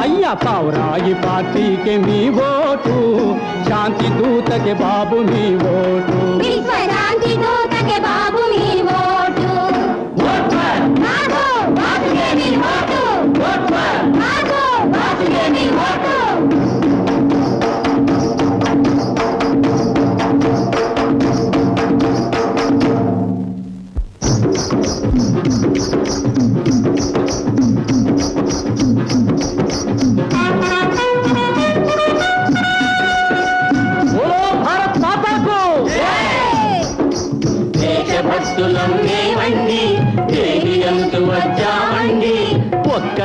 అయ్యా పావురాయి పార్టీకి మీ ఓటు. శాంతి దూతకి బాబు మీ ఓటు.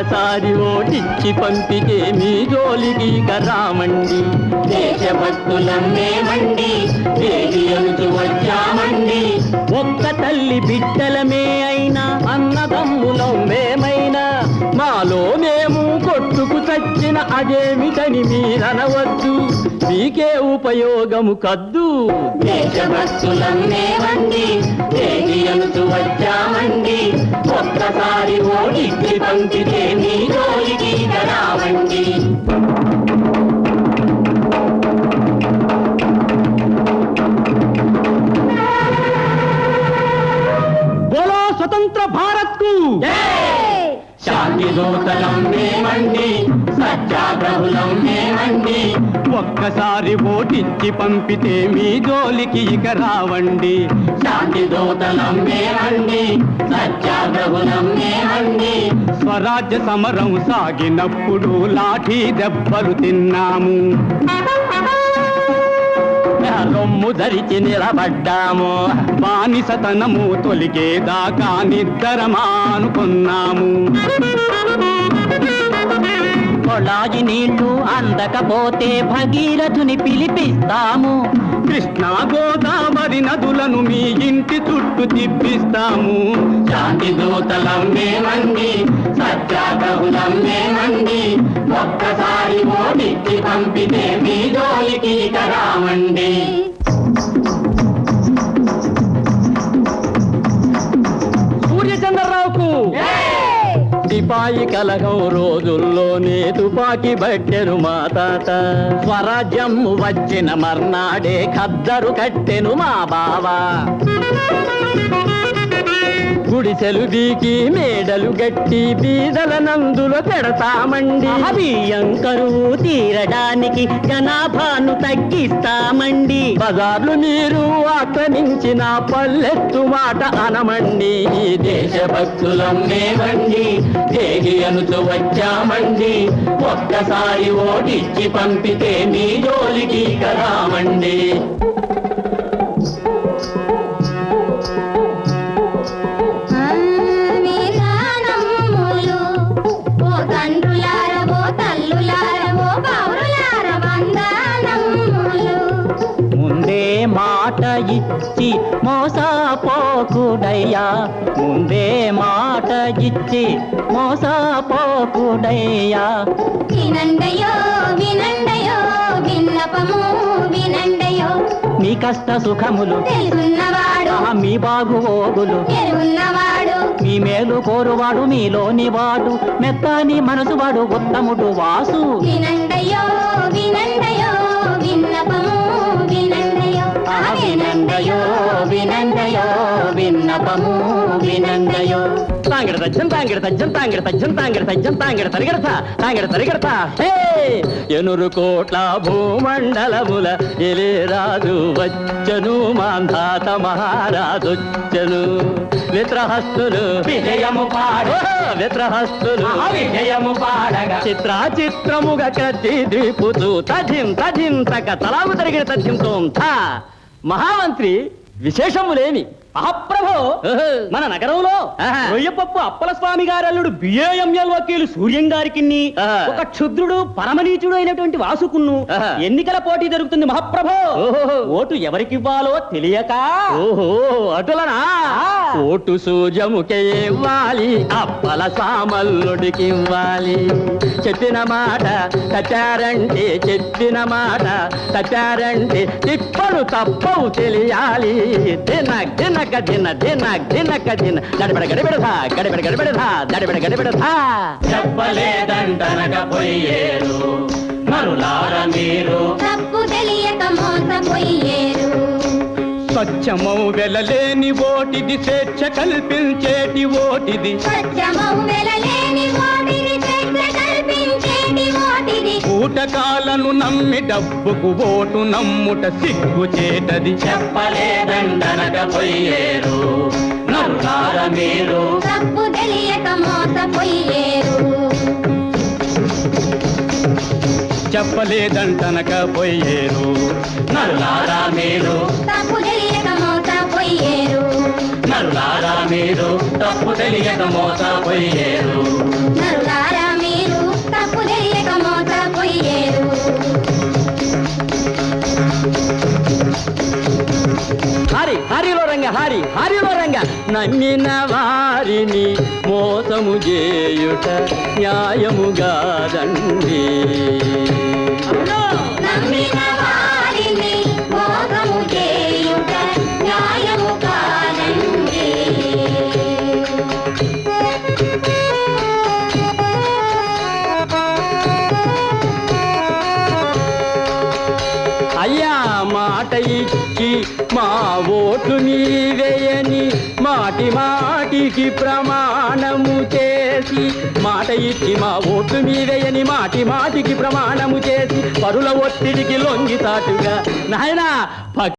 ఒక్కసారి ఓటిచ్చి పంపితే మీ జోలికి కరామండి దేశభక్తులం మేమండి దేవి అంటూ వచ్చామండి. ఒక్క తల్లి బిడ్డలమే అయినా అన్నదమ్ములం మేమైనా మాలో మేము కొట్టుకు చచ్చిన అదేమిటని మీరనవద్దు. మీకే ఉపయోగము కద్దు. దేశభక్తులం మేమండి దేవి అంటూ వచ్చామండి. ఒక్కసారి ఓడిచ్చి పంపితే మీ జోలికి రావండి. స్వతంత్ర భారత్కు శాంతి దూతలం మేమండి సత్యాగ్రహులం మేమండి ఒక్కసారి ఓటిచ్చి పంపితే మీ జోలికి ఇక రావండి. శాంతి దూతలం మేమండి సత్యాగ్రహులం మేమండి స్వరాజ్య సమరం సాగినప్పుడు లాఠీ దెబ్బలు తిన్నాము. రొమ్ము ధరించి నిలబడ్డాము. బానిసతనము తొలిగేదాకా నిద్దరమానుకున్నాము. కొళాయి నీళ్ళు అందకపోతే భగీరథుని పిలిపిస్తాము. కృష్ణా గోదావరి నదులను మీ ఇంటి చుట్టూ తిప్పిస్తాము. శాంతి దూతలం మేమండి సత్యాగ్రహులం మేమండి ఒక్కసారి పంపితే మీ జోలికి ఇక సిపాయి కలగం రోజుల్లోనే తుపాకి బట్టెను మా తాత. స్వరాజ్యం వచ్చిన మర్నాడే ఖద్దరు కట్టెను మా బావా. గుడిసెలు బీకి మేడలు గట్టి బీదల నందులో పెడతామండి. బియ్యం కరువు తీరడానికి జనాభాను తగ్గిస్తామండి. బజార్లు మీరు ఆక్రమించిన పల్లెత్తు మాట అనమండి. దేశభక్తులం మేమండి దేగి అనుతూ వచ్చామండి. ఒక్కసారి ఓటిచ్చి పంపితే మీ జోలికి కరామండి. ఇచ్చి మోసపోకుడయ్యా. ముందే మాట ఇచ్చి మోసపోకుడయ్యా. వినండయో వినండయో విన్నపము వినండయో. మీ కష్ట సుఖములు తెలుసున్నవాడు మీ బాగు ఓగులు ఎరున్నవాడు మీ మేలు కోరువాడు మీలోని వాడు మెత్తని మనసు వాడు ఉత్తముడు వాసు. వినండయో వినండయో వినందయో విన్నపము వినందయో. తాంగిడ తజ్జం తాంగిడ తజ్జం తాంగిడ తజ్జం తాంగిడ తజ్జం తాంగిడ తరిగడత తాంగిడ తరిగడత. ఎనురు కోట్ల భూమండలముల ఎలే రాజు వచ్చను మాంధాత మహారాజొచ్చను. విత్రహస్తులు విజయము పాడు విత్రహస్తులు విజయము పాడగా. చిత్ర చిత్రముగా కత్తి ద్వీపుతూ తజిం తజిం తక తలాము తరిగిన తథింతో మహామంత్రి విశేషములేమి? మహాప్రభో మన నగరంలో రొయ్యపప్పు అప్పల స్వామి గారి అల్లుడు బిఏఎంఎల్ వకీలు సూర్యం గారికి ఒక క్షుద్రుడు పరమనీచుడు అయినటువంటి వాసుకున్ను ఎన్నికల పోటీ జరుగుతుంది మహాప్రభో. ఓటు ఎవరికివ్వాలో తెలియక ఓహో అటులనా? ఓటు సూజముకే ఇవ్వాలి అప్పల సామల్లుడికి ఇవ్వాలి చెప్పిన మాట తచ్చారంటే చెప్పిన మాట తచ్చారంటే తిప్పలు తప్పవు తెలియాలి. దిన దినక దిన దిన దినక దిన. గడిబిడ గడిబిడధా గడిబిడ గడిబిడధా గడిబిడ గడిబిడధా చెప్పలేదంటనక పోయేరు మరులార మీరు. తప్పు తెలియక మోసపోయేరు స్వచ్ఛమౌ వెలలేని ఓటిది స్వేచ్ఛ కల్పించేటి ఓటిది. సత్యమౌ వెలలేని ఓటిది స్వేచ్ఛ కూటకాలను నమ్మి డబ్బుకు ఓటు నమ్ముట సిగ్గు చేటది చెప్పలేదండనక పోయేరు నరులార మీరు. తప్పు తెలియక మోసపోయేరు చెప్పలేదంటనక పోయేరు మీరు. తప్పు తెలియక మోసపోయేరు నరులారా మీరు. తప్పు తెలియక మోసపోయేరు హరి హరిలో రంగ. నమ్మిన వారిని మోసము చేయుట న్యాయముగాదండి చేయని మాటి మాటికి ప్రమాణము చేసి మాట ఇచ్చి మా ఓటు మీవేయని మాటి మాటికి ప్రమాణము చేసి పరుల ఒత్తిడికి లొంగి తాటుగా. నాయనా